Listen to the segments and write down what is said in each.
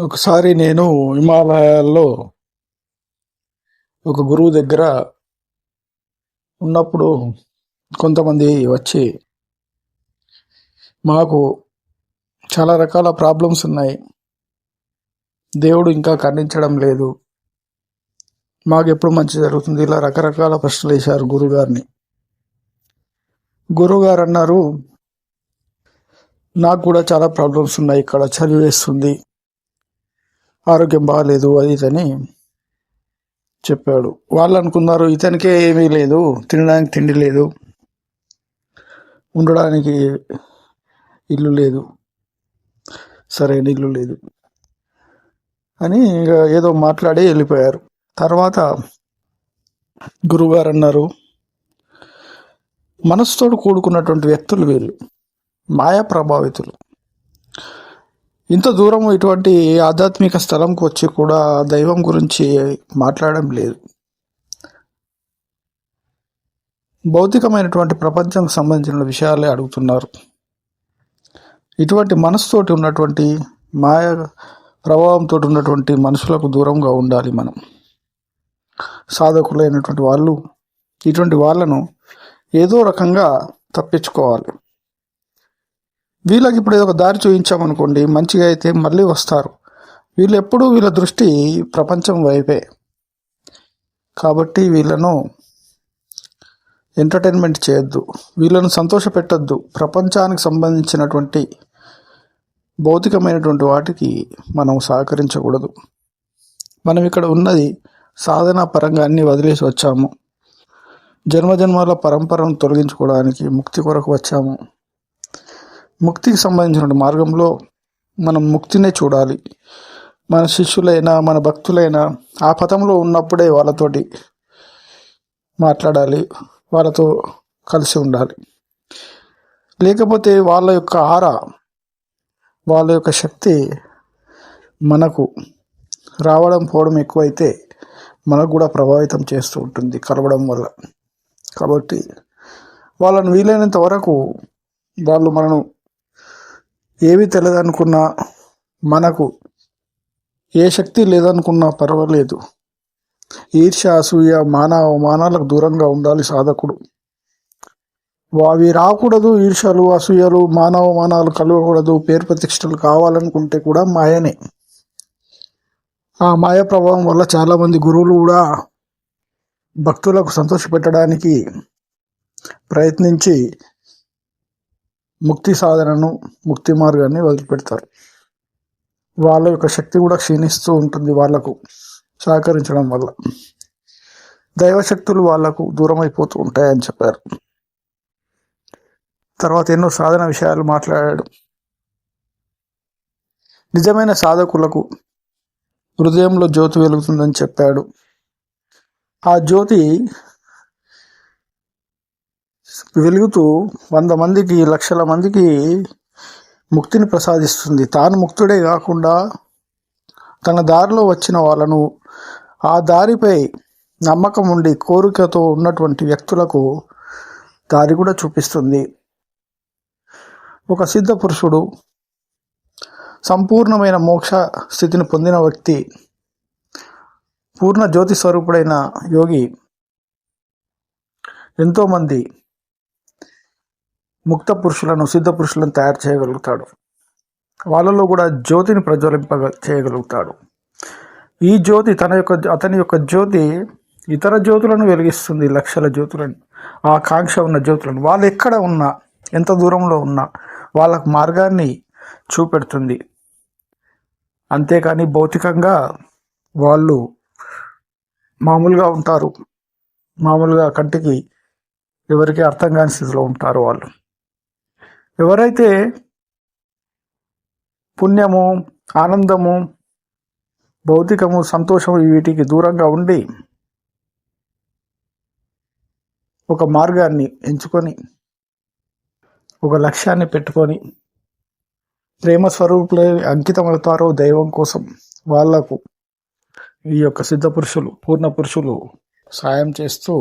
ఒకసారి నేను హిమాలయాల్లో ఒక గురువు దగ్గర ఉన్నప్పుడు కొంతమంది వచ్చి మాకు చాలా రకాల ప్రాబ్లమ్స్ ఉన్నాయి. దేవుడు ఇంకా ఖండించడం లేదు. మాకు ఎప్పుడు మంచి జరుగుతుంది? ఇలా రకరకాల ప్రశ్నలు వేశారు గురుగారిని. గురుగారు అన్నారు నాకు కూడా చాలా ప్రాబ్లమ్స్ ఉన్నాయి. ఇక్కడ చదివేస్తుంది. ఆరోగ్యం బాగాలేదు అది ఇదని చెప్పాడు. వాళ్ళు అనుకున్నారు ఇతనికే ఏమీ లేదు తినడానికి తిండి లేదు ఉండడానికి ఇల్లు లేదు సరైన ఇల్లు లేదు అని ఇక ఏదో మాట్లాడి వెళ్ళిపోయారు. తర్వాత గురువుగారు అన్నారు మనసుతో కూడుకున్నటువంటి వ్యక్తులు వీళ్ళు మాయా ప్రభావితులు. ఇంత దూరం ఇటువంటి ఆధ్యాత్మిక స్థలంకి వచ్చి కూడా దైవం గురించి మాట్లాడడం లేదు. భౌతికమైనటువంటి ప్రపంచం సంబంధించిన విషయాలే అడుగుతున్నారు. ఇటువంటి మనసుతోటి ఉన్నటువంటి మాయ ప్రభావంతో ఉన్నటువంటి మనుషులకు దూరంగా ఉండాలి మనం. సాధకులైనటువంటి వాళ్ళు ఇటువంటి వాళ్ళను ఏదో రకంగా తప్పించుకోవాలి. వీళ్ళకి ఇప్పుడు ఏదో ఒక దారి చూపించామనుకోండి మంచిగా అయితే మళ్ళీ వస్తారు. వీళ్ళు ఎప్పుడూ వీళ్ళ దృష్టి ప్రపంచం వైపే. కాబట్టి వీళ్ళను ఎంటర్టైన్మెంట్ చేయొద్దు. వీళ్ళను సంతోష పెట్టద్దు. ప్రపంచానికి సంబంధించినటువంటి భౌతికమైనటువంటి వాటికి మనం సహకరించకూడదు. మనం ఇక్కడ ఉన్నది సాధనా పరంగా అన్ని వదిలేసి వచ్చాము. జన్మజన్మాల పరంపరను తొలగించుకోవడానికి ముక్తి కొరకు వచ్చాము. ముక్తికి సంబంధించిన మార్గంలో మనం ముక్తినే చూడాలి. మన శిష్యులైనా మన భక్తులైనా ఆ పథంలో ఉన్నప్పుడే వాళ్ళతోటి మాట్లాడాలి వాళ్ళతో కలిసి ఉండాలి. లేకపోతే వాళ్ళ యొక్క ఆర వాళ్ళ యొక్క శక్తి మనకు రావడం పోవడం ఎక్కువైతే మనకు కూడా ప్రభావితం చేస్తూ ఉంటుంది కలవడం వల్ల. కాబట్టి వాళ్ళను వీలైనంత వరకు వాళ్ళు మనను ఏవి తెలియదనుకున్నా మనకు ఏ శక్తి లేదనుకున్నా పర్వాలేదు. ఈర్ష్య అసూయ మానవ అవమానాలకు దూరంగా ఉండాలి సాధకుడు. అవి రాకూడదు ఈర్ష్యలు అసూయలు మానవమానాలు కలగకూడదు పేరు ప్రతిష్టలు కావాలనుకుంటే కూడా మాయనే. ఆ మాయ ప్రభావం వల్ల చాలామంది గురువులు కూడా భక్తులకు సంతోషపెట్టడానికి ప్రయత్నించి ముక్తి సాధనను ముక్తి మార్గాన్ని వదిలిపెడతారు. వాళ్ళ యొక్క శక్తి కూడా క్షీణిస్తూ ఉంటుంది వాళ్ళకు సహకరించడం వల్ల. దైవశక్తులు వాళ్ళకు దూరం అయిపోతూ ఉంటాయని చెప్పారు. తర్వాత ఎన్నో సాధన విషయాలు మాట్లాడాడు. నిజమైన సాధకులకు హృదయంలో జ్యోతి వెలుగుతుందని చెప్పాడు. ఆ జ్యోతి వెలుగుతూ వంద మందికి లక్షల మందికి ముక్తిని ప్రసాదిస్తుంది. తాను ముక్తుడే కాకుండా తన దారిలో వచ్చిన వాళ్ళను ఆ దారిపై నమ్మకం ఉండి కోరికతో ఉన్నటువంటి వ్యక్తులకు దారి కూడా చూపిస్తుంది. ఒక సిద్ధ పురుషుడు సంపూర్ణమైన మోక్ష స్థితిని పొందిన వ్యక్తి పూర్ణ జ్యోతి స్వరూపుడైన యోగి ఎంతోమంది ముక్త పురుషులను సిద్ధ పురుషులను తయారు చేయగలుగుతాడు. వాళ్ళలో కూడా జ్యోతిని ప్రజ్వలింప చేయగలుగుతాడు. ఈ జ్యోతి తన యొక్క అతని యొక్క జ్యోతి ఇతర జ్యోతులను వెలిగిస్తుంది లక్షల జ్యోతులను ఆ కాంక్ష ఉన్న జ్యోతులను. వాళ్ళు ఎక్కడ ఉన్నా ఎంత దూరంలో ఉన్నా వాళ్ళకు మార్గాన్ని చూపెడుతుంది. అంతేకాని భౌతికంగా వాళ్ళు మామూలుగా ఉంటారు. మామూలుగా కంటికి ఎవరికి అర్థం కాని స్థితిలో ఉంటారు వాళ్ళు. ఎవరైతే పుణ్యము ఆనందము భౌతికము సంతోషము వీటికి దూరంగా ఉండి ఒక మార్గాన్ని ఎంచుకొని ఒక లక్ష్యాన్ని పెట్టుకొని ప్రేమ స్వరూపులే అంకితమవుతారో దైవం కోసం వాళ్ళకు ఈ యొక్క సిద్ధ పురుషులు పూర్ణ పురుషులు సాయం చేస్తూ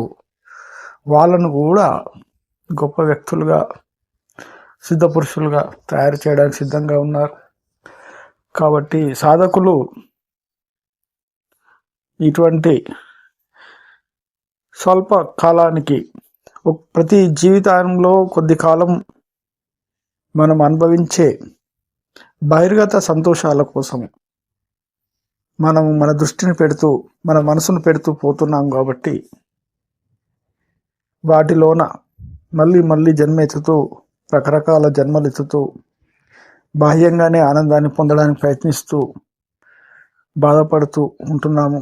వాళ్ళను కూడా గొప్ప వ్యక్తులుగా సిద్ధ పురుషులుగా తయారు చేయడానికి సిద్ధంగా ఉన్నారు. కాబట్టి సాధకులు ఇటువంటి స్వల్ప కాలానికి ఒక- ప్రతి జీవితంలో కొద్ది కాలం మనం అనుభవించే బహిర్గత సంతోషాల కోసం మనం మన దృష్టిని పెడుతూ మన మనసును పెడుతూ పోతున్నాం కాబట్టి వాటిలోన మళ్ళీ మళ్ళీ జన్మెత్తుతూ రకరకాల జన్మలు ఎత్తుతూ బాహ్యంగానే ఆనందాన్ని పొందడానికి ప్రయత్నిస్తూ బాధపడుతూ ఉంటున్నాము.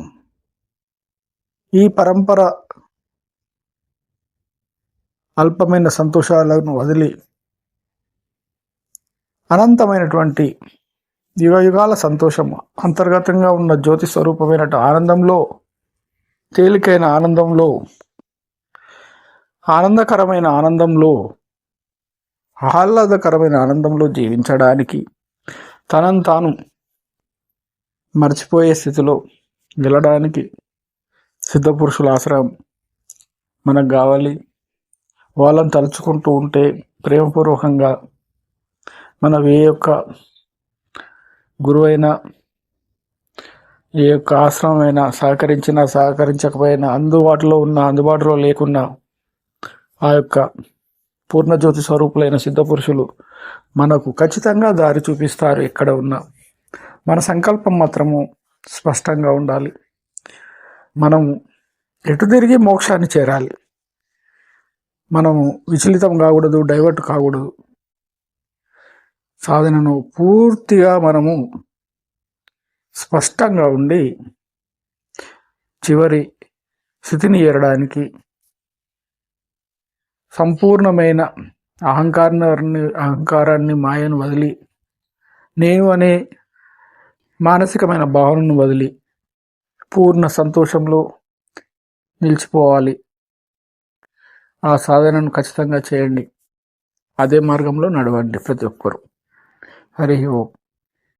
ఈ పరంపర అల్పమైన సంతోషాలను వదిలి అనంతమైనటువంటి యుగయుగాల సంతోషం అంతర్గతంగా ఉన్న జ్యోతి స్వరూపమైన ఆనందంలో తేలికైన ఆనందంలో ఆనందకరమైన ఆనందంలో ఆహ్లాదకరమైన ఆనందంలో జీవించడానికి తనను తాను మర్చిపోయే స్థితిలో వెళ్ళడానికి సిద్ధపురుషుల ఆశ్రయం మనకు కావాలి. వాళ్ళని తలుచుకుంటూ ఉంటే ప్రేమపూర్వకంగా మన ఏ యొక్క గురువైనా ఏ యొక్క ఆశ్రమమైనా సహకరించినా సహకరించకపోయినా అందుబాటులో ఉన్న అందుబాటులో లేకున్నా ఆ యొక్క పూర్ణజ్యోతి స్వరూపులైన సిద్ధపురుషులు మనకు ఖచ్చితంగా దారి చూపిస్తారు ఎక్కడ ఉన్నా. మన సంకల్పం మాత్రము స్పష్టంగా ఉండాలి. మనం ఎటు తిరిగి మోక్షాన్ని చేరాలి. మనము విచలితం కాకూడదు డైవర్ట్ కాకూడదు. సాధనను పూర్తిగా మనము స్పష్టంగా ఉండి చివరి స్థితిని ఏరడానికి సంపూర్ణమైన అహంకారాన్ని అహంకారాన్ని మాయను వదిలి నేను అనే మానసికమైన భావనను వదిలి పూర్ణ సంతోషంలో నిలిచిపోవాలి. ఆ సాధనను ఖచ్చితంగా చేయండి. అదే మార్గంలో నడవండి ప్రతి ఒక్కరు. హరి ఓం.